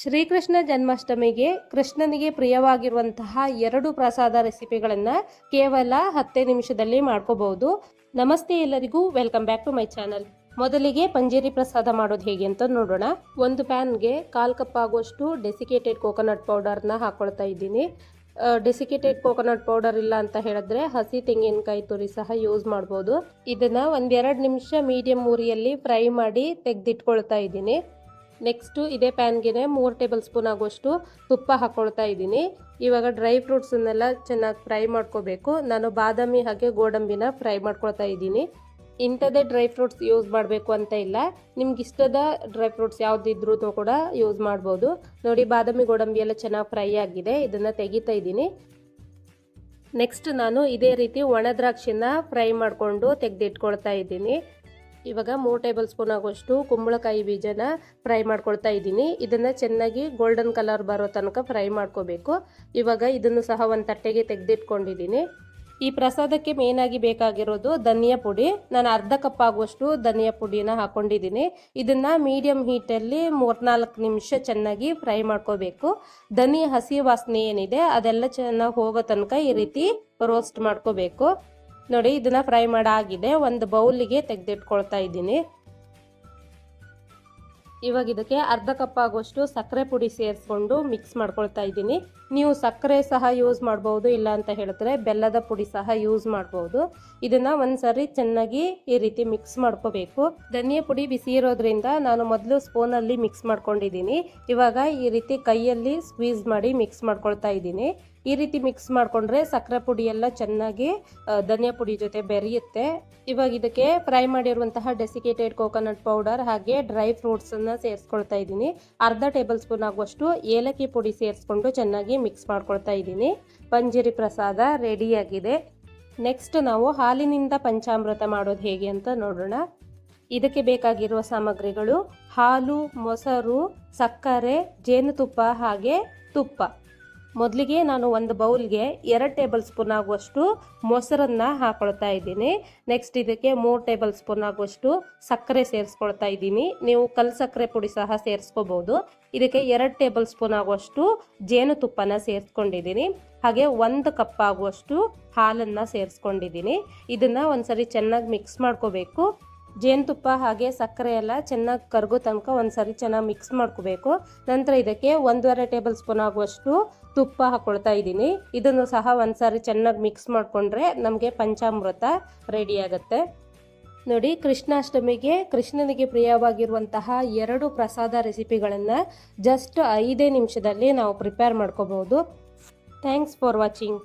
ಶ್ರೀಕೃಷ್ಣ ಜನ್ಮಾಷ್ಟಮಿಗೆ ಕೃಷ್ಣನಿಗೆ ಪ್ರಿಯವಾಗಿರುವಂತಹ ಎರಡು ಪ್ರಸಾದ ರೆಸಿಪಿಗಳನ್ನು ಕೇವಲ ಹತ್ತೇ ನಿಮಿಷದಲ್ಲಿ ಮಾಡ್ಕೋಬಹುದು. ನಮಸ್ತೆ ಎಲ್ಲರಿಗೂ, welcome back to my channel. ಮೊದಲಿಗೆ ಪಂಜೀರಿ ಪ್ರಸಾದ ಮಾಡೋದು ಹೇಗೆ ಅಂತ ನೋಡೋಣ. ಒಂದು ಪ್ಯಾನ್ಗೆ ಕಾಲು ಕಪ್ ಆಗುವಷ್ಟು ಡೆಸಿಕೇಟೆಡ್ ಕೋಕೋನಟ್ ಪೌಡರ್ನ ಹಾಕೊಳ್ತಾ ಇದ್ದೀನಿ. ಡೆಸಿಕೇಟೆಡ್ ಕೋಕೋನಟ್ ಪೌಡರ್ ಇಲ್ಲ ಅಂತ ಹೇಳಿದ್ರೆ ಹಸಿ ತೆಂಗಿನಕಾಯಿ ತುರಿ ಸಹ ಯೂಸ್ ಮಾಡ್ಬೋದು. ಇದನ್ನ ಒಂದೆರಡು ನಿಮಿಷ ಮೀಡಿಯಂ ಊರಿಯಲ್ಲಿ ಫ್ರೈ ಮಾಡಿ ತೆಗೆದಿಟ್ಕೊಳ್ತಾ ಇದ್ದೀನಿ. ನೆಕ್ಸ್ಟು ಇದೇ ಪ್ಯಾನ್ಗೆ ಮೂರು ಟೇಬಲ್ ಸ್ಪೂನ್ ಆಗುವಷ್ಟು ತುಪ್ಪ ಹಾಕ್ಕೊಳ್ತಾ ಇದ್ದೀನಿ. ಇವಾಗ ಡ್ರೈ ಫ್ರೂಟ್ಸನ್ನೆಲ್ಲ ಚೆನ್ನಾಗಿ ಫ್ರೈ ಮಾಡ್ಕೋಬೇಕು. ನಾನು ಬಾದಾಮಿ ಹಾಗೆ ಗೋಡಂಬಿನ ಫ್ರೈ ಮಾಡ್ಕೊಳ್ತಾ ಇದ್ದೀನಿ. ಇಂಥದ್ದೇ ಡ್ರೈ ಫ್ರೂಟ್ಸ್ ಯೂಸ್ ಮಾಡಬೇಕು ಅಂತ ಇಲ್ಲ. ನಿಮ್ಗೆ ಇಷ್ಟದ ಡ್ರೈ ಫ್ರೂಟ್ಸ್ ಯಾವುದಿದ್ರೂ ಕೂಡ ಯೂಸ್ ಮಾಡ್ಬೋದು. ನೋಡಿ, ಬಾದಾಮಿ ಗೋಡಂಬಿ ಎಲ್ಲ ಚೆನ್ನಾಗಿ ಫ್ರೈ ಆಗಿದೆ. ಇದನ್ನು ತೆಗಿತಾ ಇದ್ದೀನಿ. ನೆಕ್ಸ್ಟ್ ನಾನು ಇದೇ ರೀತಿ ಒಣ ದ್ರಾಕ್ಷಿನ ಫ್ರೈ ಮಾಡಿಕೊಂಡು ತೆಗೆದಿಟ್ಕೊಳ್ತಾ ಇದ್ದೀನಿ. ಇವಾಗ ಮೂರು ಟೇಬಲ್ ಸ್ಪೂನ್ ಆಗುವಷ್ಟು ಕುಂಬಳಕಾಯಿ ಬೀಜನ ಫ್ರೈ ಮಾಡ್ಕೊಳ್ತಾ ಇದ್ದೀನಿ. ಇದನ್ನು ಚೆನ್ನಾಗಿ ಗೋಲ್ಡನ್ ಕಲರ್ ಬರೋ ತನಕ ಫ್ರೈ ಮಾಡ್ಕೋಬೇಕು. ಇವಾಗ ಇದನ್ನು ಸಹ ಒಂದು ತಟ್ಟೆಗೆ ತೆಗೆದಿಟ್ಕೊಂಡಿದ್ದೀನಿ. ಈ ಪ್ರಸಾದಕ್ಕೆ ಮೇನಾಗಿ ಬೇಕಾಗಿರೋದು ಧನಿಯ ಪುಡಿ. ನಾನು ಅರ್ಧ ಕಪ್ ಆಗುವಷ್ಟು ಧನಿಯ ಪುಡಿನ ಹಾಕೊಂಡಿದ್ದೀನಿ. ಇದನ್ನು ಮೀಡಿಯಮ್ ಹೀಟಲ್ಲಿ ಮೂರ್ನಾಲ್ಕು ನಿಮಿಷ ಚೆನ್ನಾಗಿ ಫ್ರೈ ಮಾಡ್ಕೋಬೇಕು. ಧನಿಯ ಹಸಿ ವಾಸನೆ ಏನಿದೆ ಅದೆಲ್ಲ ಚೆನ್ನಾಗಿ ಹೋಗೋ ತನಕ ಈ ರೀತಿ ರೋಸ್ಟ್ ಮಾಡ್ಕೋಬೇಕು. ನೋಡಿ, ಇದನ್ನ ಫ್ರೈ ಮಾಡಾಗಿದೆ. ಒಂದು ಬೌಲಿಗೆ ತೆಗೆದಿಟ್ಕೊಳ್ತಾ ಇದ್ದೀನಿ. ಇವಾಗ ಇದಕ್ಕೆ ಅರ್ಧ ಕಪ್ ಆಗುವಷ್ಟು ಸಕ್ಕರೆ ಪುಡಿ ಸೇರಿಸ್ಕೊಂಡು ಮಿಕ್ಸ್ ಮಾಡ್ಕೊಳ್ತಾ ಇದ್ದೀನಿ. ನೀವು ಸಕ್ಕರೆ ಸಹ ಯೂಸ್ ಮಾಡ್ಬೋದು, ಇಲ್ಲ ಅಂತ ಹೇಳಿದ್ರೆ ಬೆಲ್ಲದ ಪುಡಿ ಸಹ ಯೂಸ್ ಮಾಡ್ಬೋದು. ಇದನ್ನ ಒಂದ್ಸರಿ ಚೆನ್ನಾಗಿ ಈ ರೀತಿ ಮಿಕ್ಸ್ ಮಾಡ್ಕೋಬೇಕು. ಧನಿಯಾ ಪುಡಿ ಬಿಸಿ ಇರೋದ್ರಿಂದ ನಾನು ಮೊದಲು ಸ್ಪೂನಲ್ಲಿ ಮಿಕ್ಸ್ ಮಾಡ್ಕೊಂಡಿದ್ದೀನಿ. ಇವಾಗ ಈ ರೀತಿ ಕೈಯಲ್ಲಿ ಸ್ಕ್ವೀಸ್ ಮಾಡಿ ಮಿಕ್ಸ್ ಮಾಡ್ಕೊಳ್ತಾ ಇದ್ದೀನಿ. ಈ ರೀತಿ ಮಿಕ್ಸ್ ಮಾಡಿಕೊಂಡ್ರೆ ಸಕ್ಕರೆ ಪುಡಿ ಎಲ್ಲ ಚೆನ್ನಾಗಿ ಧನಿಯಾ ಪುಡಿ ಜೊತೆ ಬೆರೆಯುತ್ತೆ. ಇವಾಗ ಇದಕ್ಕೆ ಫ್ರೈ ಮಾಡಿರುವಂತಹ ಡೆಸಿಕೇಟೆಡ್ ಕೋಕೋನಟ್ ಪೌಡರ್ ಹಾಗೆ ಡ್ರೈ ಫ್ರೂಟ್ಸನ್ನು ಸೇರಿಸ್ಕೊಳ್ತಾ ಇದ್ದೀನಿ. ಅರ್ಧ ಟೇಬಲ್ ಸ್ಪೂನ್ ಆಗುವಷ್ಟು ಏಲಕ್ಕಿ ಪುಡಿ ಸೇರಿಸ್ಕೊಂಡು ಚೆನ್ನಾಗಿ ಮಿಕ್ಸ್ ಮಾಡ್ಕೊಳ್ತಾ ಇದ್ದೀನಿ. ಪಂಜಿರಿ ಪ್ರಸಾದ ರೆಡಿಯಾಗಿದೆ ನೆಕ್ಸ್ಟ್ ನಾವು ಹಾಲಿನಿಂದ ಪಂಚಾಮೃತ ಮಾಡೋದು ಹೇಗೆ ಅಂತ ನೋಡೋಣ. ಇದಕ್ಕೆ ಬೇಕಾಗಿರುವ ಸಾಮಗ್ರಿಗಳು ಹಾಲು, ಮೊಸರು, ಸಕ್ಕರೆ, ಜೇನುತುಪ್ಪ ಹಾಗೆ ತುಪ್ಪ. ಮೊದಲಿಗೆ ನಾನು ಒಂದು ಬೌಲ್ಗೆ ಎರಡು ಟೇಬಲ್ ಸ್ಪೂನ್ ಆಗುವಷ್ಟು ಮೊಸರನ್ನು ಹಾಕೊಳ್ತಾ ಇದ್ದೀನಿ. ನೆಕ್ಸ್ಟ್ ಇದಕ್ಕೆ ಮೂರು ಟೇಬಲ್ ಸ್ಪೂನ್ ಆಗುವಷ್ಟು ಸಕ್ಕರೆ ಸೇರಿಸ್ಕೊಳ್ತಾ ಇದ್ದೀನಿ. ನೀವು ಕಲ್ ಸಕ್ಕರೆ ಪುಡಿ ಸಹ ಸೇರಿಸ್ಕೋಬಹುದು ಇದಕ್ಕೆ ಎರಡು ಟೇಬಲ್ ಸ್ಪೂನ್ ಆಗುವಷ್ಟು ಜೇನುತುಪ್ಪನ ಸೇರಿಸ್ಕೊಂಡಿದ್ದೀನಿ. ಹಾಗೆ ಒಂದು ಕಪ್ ಆಗುವಷ್ಟು ಹಾಲನ್ನು ಸೇರಿಸ್ಕೊಂಡಿದ್ದೀನಿ. ಇದನ್ನು ಒಂದ್ಸರಿ ಚೆನ್ನಾಗಿ ಮಿಕ್ಸ್ ಮಾಡ್ಕೋಬೇಕು. ಜೇನುತುಪ್ಪ ಹಾಗೆ ಸಕ್ಕರೆ ಎಲ್ಲ ಚೆನ್ನಾಗಿ ಕರಗೋ ತನಕ ಒಂದ್ಸರಿ ಚೆನ್ನಾಗಿ ಮಿಕ್ಸ್ ಮಾಡ್ಕೋಬೇಕು. ನಂತರ ಇದಕ್ಕೆ ಒಂದೂವರೆ ಟೇಬಲ್ ಸ್ಪೂನ್ ಆಗುವಷ್ಟು ತುಪ್ಪ ಹಾಕೊಳ್ತಾ ಇದ್ದೀನಿ. ಇದನ್ನು ಸಹ ಒಂದ್ಸರಿ ಚೆನ್ನಾಗಿ ಮಿಕ್ಸ್ ಮಾಡಿಕೊಂಡ್ರೆ ನಮಗೆ ಪಂಚಾಮೃತ ರೆಡಿ ಆಗುತ್ತೆ. ನೋಡಿ, ಕೃಷ್ಣಾಷ್ಟಮಿಗೆ ಕೃಷ್ಣನಿಗೆ ಪ್ರಿಯವಾಗಿರುವಂತಹ ಎರಡು ಪ್ರಸಾದ ರೆಸಿಪಿಗಳನ್ನು ಜಸ್ಟ್ ಐದೇ ನಿಮಿಷದಲ್ಲಿ ನಾವು ಪ್ರಿಪೇರ್ ಮಾಡ್ಕೋಬಹುದು ಥ್ಯಾಂಕ್ಸ್ ಫಾರ್ ವಾಚಿಂಗ್